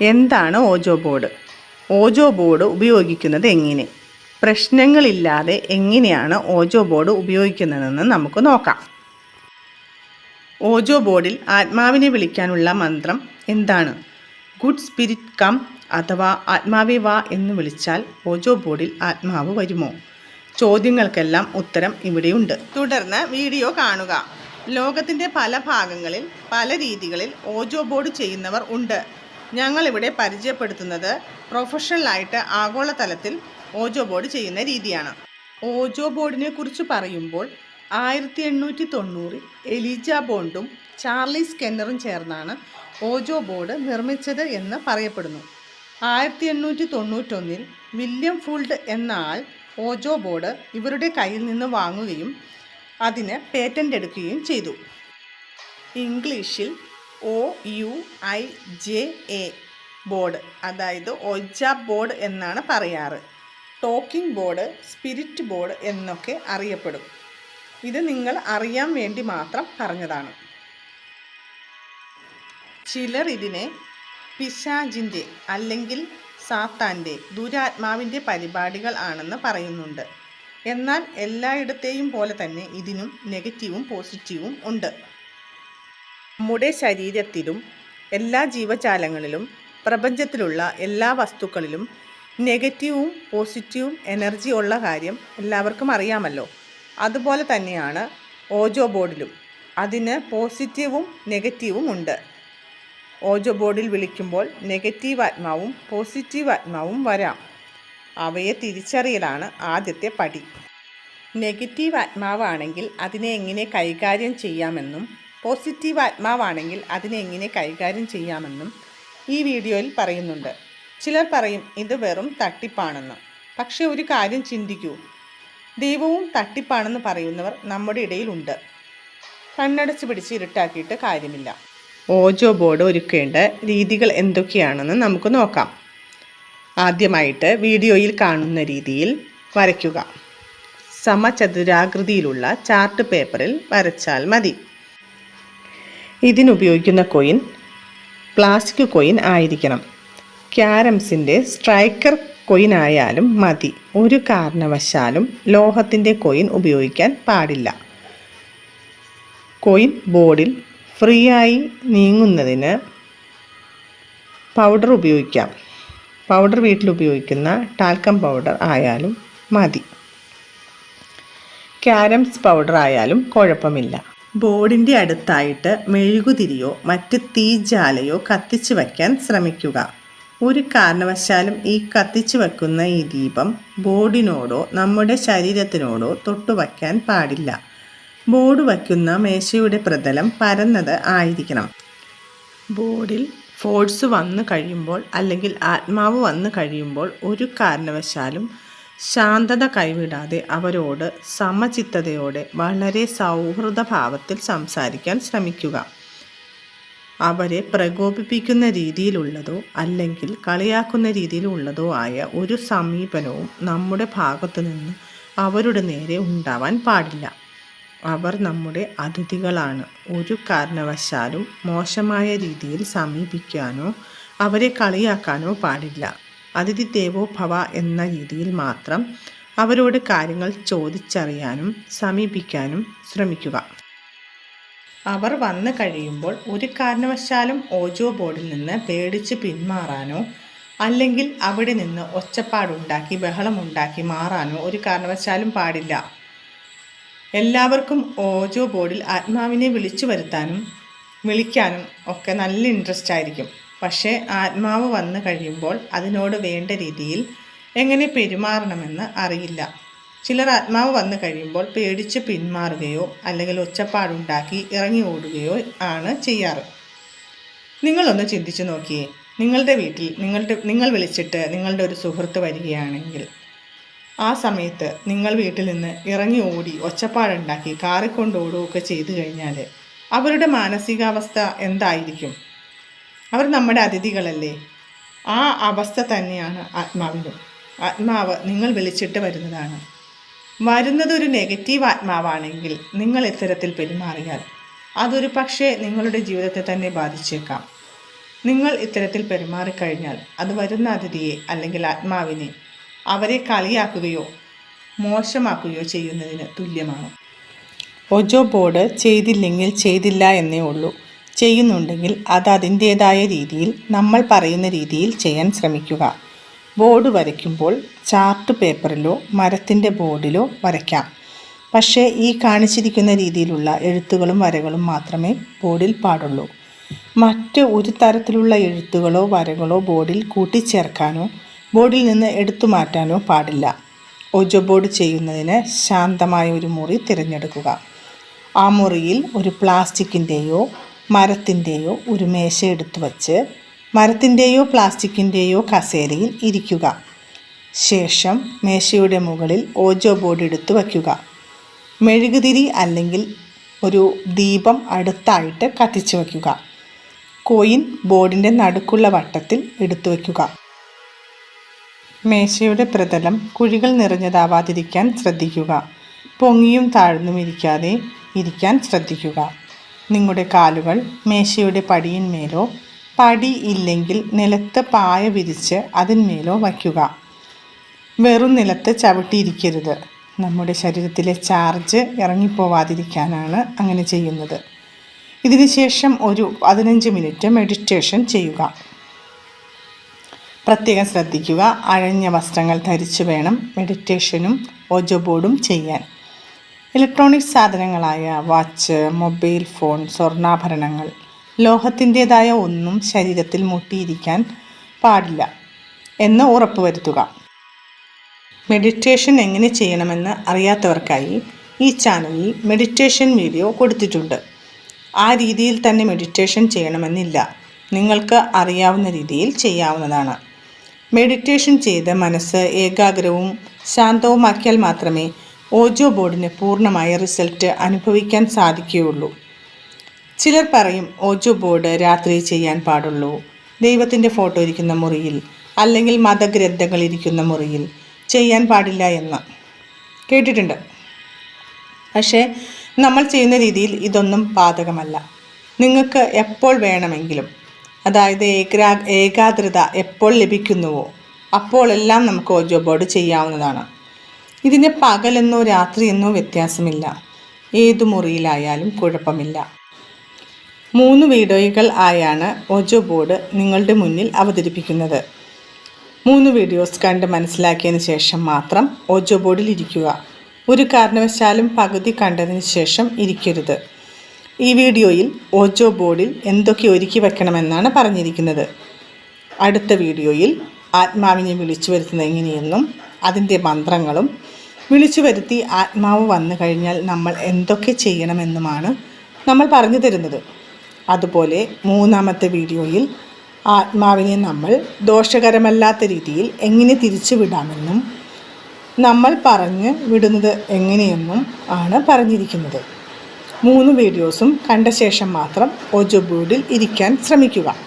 എന്താണ് ഓജോ ബോർഡ്? ഓജോ ബോർഡ് ഉപയോഗിക്കുന്നത് എങ്ങനെ? പ്രശ്നങ്ങളില്ലാതെ എങ്ങനെയാണ് ഓജോ ബോർഡ് ഉപയോഗിക്കുന്നതെന്ന് നമുക്ക് നോക്കാം. ഓജോ ബോർഡിൽ ആത്മാവിനെ വിളിക്കാനുള്ള മന്ത്രം എന്താണ്? ഗുഡ് സ്പിരിറ്റ് കം അഥവാ ആത്മാവേ വാ എന്ന് വിളിച്ചാൽ ഓജോ ബോർഡിൽ ആത്മാവ് വരുമോ? ചോദ്യങ്ങൾക്കെല്ലാം ഉത്തരം ഇവിടെയുണ്ട്. തുടർന്ന് വീഡിയോ കാണുക. ലോകത്തിന്റെ പല ഭാഗങ്ങളിൽ പല രീതികളിൽ ഓജോ ബോർഡ് ചെയ്യുന്നവർ ഉണ്ട്. ഞങ്ങളിവിടെ പരിചയപ്പെടുത്തുന്നത് പ്രൊഫഷണലായിട്ട് ആഗോളതലത്തിൽ ഓജോ ബോർഡ് ചെയ്യുന്ന രീതിയാണ്. ഓജോ ബോർഡിനെ കുറിച്ച് പറയുമ്പോൾ ആയിരത്തി എണ്ണൂറ്റി തൊണ്ണൂറിൽ എലിജ ബോണ്ടും ചാർലി സ്കെന്നറും ചേർന്നാണ് ഓജോ ബോർഡ് നിർമ്മിച്ചത് എന്ന് പറയപ്പെടുന്നു. ആയിരത്തി എണ്ണൂറ്റി തൊണ്ണൂറ്റൊന്നിൽ വില്യം ഫുൾഡ് എന്ന ആൾ ഓജോ ബോർഡ് ഇവരുടെ കയ്യിൽ നിന്ന് വാങ്ങുകയും അതിന് പേറ്റന്റ് എടുക്കുകയും ചെയ്തു. ഇംഗ്ലീഷിൽ O U I J A board. അതായത് ഒജ ബോർഡ് എന്നാണ് പറയാറ്. ടോക്കിംഗ് ബോർഡ് സ്പിരിറ്റ് ബോർഡ് എന്നൊക്കെ അറിയപ്പെടും. ഇത് നിങ്ങൾ അറിയാൻ വേണ്ടി മാത്രം പറഞ്ഞതാണ്. ചിലർ ഇതിനെ പിശാജിന്റെ അല്ലെങ്കിൽ സാത്താന്റെ ദുരാത്മാവിന്റെ പരിപാടികൾ ആണെന്ന് പറയുന്നുണ്ട്. എന്നാൽ എല്ലായിടത്തെയും പോലെ തന്നെ ഇതിനും നെഗറ്റീവും പോസിറ്റീവും ഉണ്ട്. നമ്മുടെ ശരീരത്തിലും എല്ലാ ജീവജാലങ്ങളിലും പ്രപഞ്ചത്തിലുള്ള എല്ലാ വസ്തുക്കളിലും നെഗറ്റീവും പോസിറ്റീവും എനർജി ഉള്ള കാര്യം എല്ലാവർക്കും അറിയാമല്ലോ. അതുപോലെ തന്നെയാണ് ഓജോ ബോർഡിലും. അതിന് പോസിറ്റീവും നെഗറ്റീവും ഉണ്ട്. ഓജോ ബോർഡിൽ വിളിക്കുമ്പോൾ നെഗറ്റീവ് ആത്മാവും പോസിറ്റീവ് ആത്മാവും വരാം. അവയെ തിരിച്ചറിയലാണ് ആദ്യത്തെ പടി. നെഗറ്റീവ് ആത്മാവാണെങ്കിൽ അതിനെ എങ്ങനെ കൈകാര്യം ചെയ്യാമെന്നും പോസിറ്റീവ് ആത്മാവാണെങ്കിൽ അതിനെ എങ്ങനെ കൈകാര്യം ചെയ്യാമെന്നും ഈ വീഡിയോയിൽ പറയുന്നുണ്ട്. ചിലർ പറയും ഇത് വെറും തട്ടിപ്പാണെന്ന്. പക്ഷേ ഒരു കാര്യം ചിന്തിക്കൂ. ദൈവവും തട്ടിപ്പാണെന്ന് പറയുന്നവർ നമ്മുടെ ഇടയിലുണ്ട്. കണ്ണടച്ച് പിടിച്ച് ഇരുട്ടാക്കിയിട്ട് കാര്യമില്ല. ഓജോ ബോർഡ് ഒരുക്കേണ്ട രീതികൾ എന്തൊക്കെയാണെന്ന് നമുക്ക് നോക്കാം. ആദ്യമായിട്ട് വീഡിയോയിൽ കാണുന്ന രീതിയിൽ വരയ്ക്കുക. സമചതുരാകൃതിയിലുള്ള ചാർട്ട് പേപ്പറിൽ വരച്ചാൽ മതി. ഇതിനുപയോഗിക്കുന്ന കോയിൻ പ്ലാസ്റ്റിക് കോയിൻ ആയിരിക്കണം. ക്യാരംസിന്റെ സ്ട്രൈക്കർ കോയിൻ ആയാലും മതി. ഒരു കാരണവശാലും ലോഹത്തിന്റെ കോയിൻ ഉപയോഗിക്കാൻ പാടില്ല. കോയിൻ ബോർഡിൽ ഫ്രീ ആയി നീങ്ങുന്നതിന് പൗഡർ ഉപയോഗിക്കാം. പൗഡർ വീട്ടിൽ ഉപയോഗിക്കുന്ന ടാൽക്കം പൗഡർ ആയാലും മതി. ക്യാരംസ് പൗഡർ ആയാലും കുഴപ്പമില്ല. ബോർഡിന്റെ അടുത്തായിട്ട് മെഴുകുതിരിയോ മറ്റ് തീജാലയോ കത്തിച്ചു വയ്ക്കാൻ ശ്രമിക്കുക. ഒരു കാരണവശാലും ഈ കത്തിച്ചു വയ്ക്കുന്ന ഈ ദീപം ബോർഡിനോടോ നമ്മുടെ ശരീരത്തിനോടോ തൊട്ടു വയ്ക്കാൻ പാടില്ല. ബോർഡ് വയ്ക്കുന്ന മേശയുടെ പ്രതലം പരന്നത് ആയിരിക്കണം. ബോർഡിൽ ഫോഴ്സ് വന്നു കഴിയുമ്പോൾ അല്ലെങ്കിൽ ആത്മാവ് വന്നു കഴിയുമ്പോൾ ഒരു കാരണവശാലും ശാന്തത കൈവിടാതെ അവരോട് സമചിത്തതയോടെ വളരെ സൗഹൃദ ഭാവത്തിൽ സംസാരിക്കാൻ ശ്രമിക്കുക. അവരെ പ്രകോപിപ്പിക്കുന്ന രീതിയിലുള്ളതോ അല്ലെങ്കിൽ കളിയാക്കുന്ന രീതിയിലുള്ളതോ ആയ ഒരു സമീപനവും നമ്മുടെ ഭാഗത്തു നിന്ന് അവരുടെ നേരെ ഉണ്ടാവാൻ പാടില്ല. അവർ നമ്മുടെ അതിഥികളാണ്. ഒരു കാരണവശാലും മോശമായ രീതിയിൽ സമീപിക്കാനോ അവരെ കളിയാക്കാനോ പാടില്ല. അതിഥി ദേവോ ഭവ എന്ന രീതിയിൽ മാത്രം അവരോട് കാര്യങ്ങൾ ചോദിച്ചറിയാനും സമീപിക്കാനും ശ്രമിക്കുക. അവർ വന്നു കഴിയുമ്പോൾ ഒരു കാരണവശാലും ഓജോ ബോർഡിൽ നിന്ന് പേടിച്ച് പിന്മാറാനോ അല്ലെങ്കിൽ അവിടെ നിന്ന് ഒച്ചപ്പാടുണ്ടാക്കി ബഹളമുണ്ടാക്കി മാറാനോ ഒരു കാരണവശാലും പാടില്ല. എല്ലാവർക്കും ഓജോ ബോർഡിൽ ആത്മാവിനെ വിളിച്ചു വരുത്താനും വിളിക്കാനും ഒക്കെ നല്ല ഇൻട്രസ്റ്റ് ആയിരിക്കും. പക്ഷേ ആത്മാവ് വന്നു കഴിയുമ്പോൾ അതിനോട് വേണ്ട രീതിയിൽ എങ്ങനെ പെരുമാറണമെന്ന് അറിയില്ല. ചിലർ ആത്മാവ് വന്നു കഴിയുമ്പോൾ പേടിച്ച് പിന്മാറുകയോ അല്ലെങ്കിൽ ഒച്ചപ്പാടുണ്ടാക്കി ഇറങ്ങി ഓടുകയോ ആണ് ചെയ്യാറ്. നിങ്ങളൊന്ന് ചിന്തിച്ചു നോക്കിയേ. നിങ്ങളുടെ വീട്ടിൽ നിങ്ങളുടെ നിങ്ങൾ വിളിച്ചിട്ട് നിങ്ങളുടെ ഒരു സുഹൃത്ത് വരികയാണെങ്കിൽ ആ സമയത്ത് നിങ്ങൾ വീട്ടിൽ നിന്ന് ഇറങ്ങി ഓടി ഒച്ചപ്പാടുണ്ടാക്കി കാറിക്കൊണ്ട് ഓടുകയൊക്കെ ചെയ്തു കഴിഞ്ഞാൽ അവരുടെ മാനസികാവസ്ഥ എന്തായിരിക്കും? അവർ നമ്മുടെ അതിഥികളല്ലേ? ആ അവസ്ഥ തന്നെയാണ് ആത്മാവിനും ആത്മാവ് നിങ്ങൾ വിളിച്ചിട്ട് വരുന്നതാണ്. വരുന്നത് ഒരു നെഗറ്റീവ് ആത്മാവാണെങ്കിൽ നിങ്ങൾ ഇത്തരത്തിൽ പെരുമാറിയാൽ അതൊരു പക്ഷേ നിങ്ങളുടെ ജീവിതത്തെ തന്നെ ബാധിച്ചേക്കാം. നിങ്ങൾ ഇത്തരത്തിൽ പെരുമാറിക്കഴിഞ്ഞാൽ അത് വരുന്ന അതിഥിയെ അല്ലെങ്കിൽ ആത്മാവിനെ അവരെ കളിയാക്കുകയോ മോശമാക്കുകയോ ചെയ്യുന്നതിന് തുല്യമാണ്. ഒജോ ബോർഡ് ചെയ്തില്ലെങ്കിൽ ചെയ്തില്ല എന്നേ ഉള്ളൂ. ചെയ്യുന്നുണ്ടെങ്കിൽ അത് അതിന്റേതായ രീതിയിൽ നമ്മൾ പറയുന്ന രീതിയിൽ ചെയ്യാൻ ശ്രമിക്കുക. ബോർഡ് വരയ്ക്കുമ്പോൾ ചാർട്ട് പേപ്പറിലോ മരത്തിന്റെ ബോർഡിലോ വരയ്ക്കാം. പക്ഷേ ഈ കാണിച്ചിരിക്കുന്ന രീതിയിലുള്ള എഴുത്തുകളും വരകളും മാത്രമേ ബോർഡിൽ പാടുള്ളൂ. മറ്റ് ഒരു തരത്തിലുള്ള എഴുത്തുകളോ വരകളോ ബോർഡിൽ കൂട്ടിച്ചേർക്കാനോ ബോർഡിൽ നിന്ന് എടുത്തു മാറ്റാനോ പാടില്ല. ഒജോ ബോർഡ് ചെയ്യുന്നതിന് ശാന്തമായ ഒരു മുറി തിരഞ്ഞെടുക്കുക. ആ മുറിയിൽ ഒരു പ്ലാസ്റ്റിക്കിന്റെയോ മരത്തിന്റെയോ ഒരു മേശ എടുത്തു വച്ച് മരത്തിന്റെയോ പ്ലാസ്റ്റിക്കിന്റെയോ കസേരയിൽ ഇരിക്കുക. ശേഷം മേശയുടെ മുകളിൽ ഓജോ ബോർഡ് എടുത്തു വയ്ക്കുക. മെഴുകുതിരി അല്ലെങ്കിൽ ഒരു ദീപം അടുത്തായിട്ട് കത്തിച്ചു വയ്ക്കുക. കോയിൻ ബോർഡിന്റെ നടുക്കുള്ള വട്ടത്തിൽ എടുത്തു വയ്ക്കുക. മേശയുടെ പ്രതലം കുഴികൾ നിറഞ്ഞതാവാതിരിക്കാൻ ശ്രദ്ധിക്കുക. പൊങ്ങിയും താഴ്ന്നും ഇരിക്കാതെ ഇരിക്കാൻ ശ്രദ്ധിക്കുക. നിങ്ങളുടെ കാലുകൾ മേശയുടെ പടിയിന്മേലോ പടി ഇല്ലെങ്കിൽ നിലത്ത് പായ വിരിച്ച് അതിന്മേലോ വയ്ക്കുക. വെറും നിലത്ത് ചവിട്ടിയിരിക്കരുത്. നമ്മുടെ ശരീരത്തിലെ ചാർജ് ഇറങ്ങിപ്പോവാതിരിക്കാനാണ് അങ്ങനെ ചെയ്യുന്നത്. ഇതിനുശേഷം ഒരു പതിനഞ്ച് മിനിറ്റ് മെഡിറ്റേഷൻ ചെയ്യുക. പ്രത്യേകം ശ്രദ്ധിക്കുക. അഴഞ്ഞ വസ്ത്രങ്ങൾ ധരിച്ചു വേണം മെഡിറ്റേഷനും ഒജബോർഡും ചെയ്യാൻ. ഇലക്ട്രോണിക് സാധനങ്ങളായ വാച്ച് മൊബൈൽ ഫോൺ സ്വർണാഭരണങ്ങൾ. ലോഹത്തിന്റേതായ ഒന്നും ശരീരത്തിൽ മുട്ടിയിരിക്കാൻ പാടില്ല എന്ന് ഉറപ്പുവരുത്തുക. മെഡിറ്റേഷൻ എങ്ങനെ ചെയ്യണമെന്ന് അറിയാത്തവർക്കായി ഈ ചാനലിൽ മെഡിറ്റേഷൻ വീഡിയോ കൊടുത്തിട്ടുണ്ട്. ആ രീതിയിൽ തന്നെ മെഡിറ്റേഷൻ ചെയ്യണമെന്നില്ല. നിങ്ങൾക്ക് അറിയാവുന്ന രീതിയിൽ ചെയ്യാവുന്നതാണ്. മെഡിറ്റേഷൻ ചെയ്ത് മനസ്സ് ഏകാഗ്രവും ശാന്തവുമാക്കിയാൽ മാത്രമേ ഓജോ ബോർഡിന് പൂർണമായ റിസൾട്ട് അനുഭവിക്കാൻ സാധിക്കുകയുള്ളൂ. ചിലർ പറയും ഓജോ ബോർഡ് രാത്രി ചെയ്യാൻ പാടുള്ളൂ. ദൈവത്തിന്റെ ഫോട്ടോ ഇരിക്കുന്ന മുറിയിൽ അല്ലെങ്കിൽ മതഗ്രന്ഥങ്ങൾ ഇരിക്കുന്ന മുറിയിൽ ചെയ്യാൻ പാടില്ല എന്ന്. കേട്ടിട്ടുണ്ട്. പക്ഷേ നമ്മൾ ചെയ്യുന്ന രീതിയിൽ ഇതൊന്നും ബാധകമല്ല. നിങ്ങൾക്ക് എപ്പോൾ വേണമെങ്കിലും അതായത് ഏകാ ഏകാഗ്രത എപ്പോൾ ലഭിക്കുന്നുവോ അപ്പോഴെല്ലാം നമുക്ക് ഓജോ ബോർഡ് ചെയ്യാവുന്നതാണ്. ഇതിന് പകലെന്നോ രാത്രിയെന്നോ വ്യത്യാസമില്ല. ഏതു മുറിയിലായാലും കുഴപ്പമില്ല. മൂന്ന് വീഡിയോകൾ ആയാണ് ഓജോ ബോർഡ് നിങ്ങളുടെ മുന്നിൽ അവതരിപ്പിക്കുന്നത്. മൂന്ന് വീഡിയോസ് കണ്ട് മനസ്സിലാക്കിയതിന് ശേഷം മാത്രം ഓജോ ബോർഡിൽ ഇരിക്കുക. ഒരു കാരണവശാലും പകുതി കണ്ടതിന് ശേഷം ഇരിക്കരുത്. ഈ വീഡിയോയിൽ ഓജോ ബോർഡിൽ എന്തൊക്കെ ഒരുക്കി വെക്കണമെന്നാണ് പറഞ്ഞിരിക്കുന്നത്. അടുത്ത വീഡിയോയിൽ ആത്മാവിനെ വിളിച്ചു വരുത്തുന്നത് എങ്ങനെയെന്നും അതിന്റെ മന്ത്രങ്ങളും വിളിച്ചു വരുത്തി ആത്മാവ് വന്നു കഴിഞ്ഞാൽ നമ്മൾ എന്തൊക്കെ ചെയ്യണമെന്നുമാണ് നമ്മൾ പറഞ്ഞു തരുന്നത്. അതുപോലെ മൂന്നാമത്തെ വീഡിയോയിൽ ആത്മാവിനെ നമ്മൾ ദോഷകരമല്ലാത്ത രീതിയിൽ എങ്ങനെ തിരിച്ചു വിടാമെന്നും നമ്മൾ പറഞ്ഞ് വിടുന്നത് എങ്ങനെയെന്നും ആണ് പറഞ്ഞിരിക്കുന്നത്. മൂന്ന് വീഡിയോസും കണ്ട ശേഷം മാത്രം ഓജോ ബോർഡിൽ ഇരിക്കാൻ ശ്രമിക്കുക.